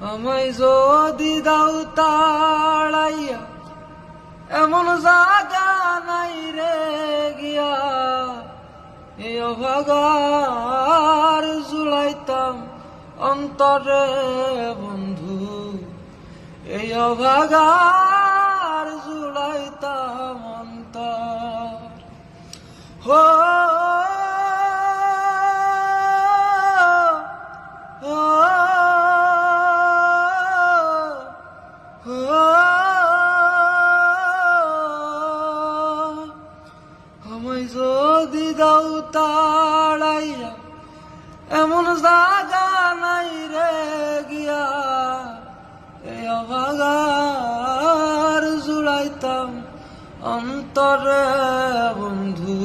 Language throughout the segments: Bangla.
আমায় যদি দাও তাড়াইয়া, এমন জাগা নাই রে গিয়া। এই অভাগার জুলাইতাম অন্তরে বন্ধু এই অভাগার জুলাইতাম অন্তর। হো দাও তাড়াইয়া এমন জাগা নাই রে গিয়া। এই অভাগার জুড়াইতাম অন্তরে বন্ধু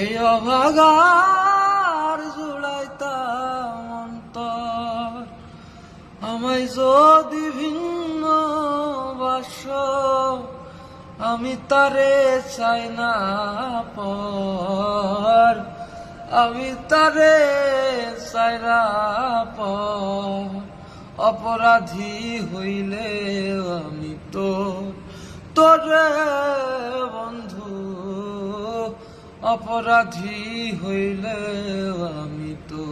এই অভাগার জুড়াইতাম অন্তর। আমায় যদি ভিন্ন বাস আমি তারে চাই না পর। আমি তারে চাই না পর। অপরাধী হইলে আমি তো তোরে বন্ধু। অপরাধী হইলে আমি তো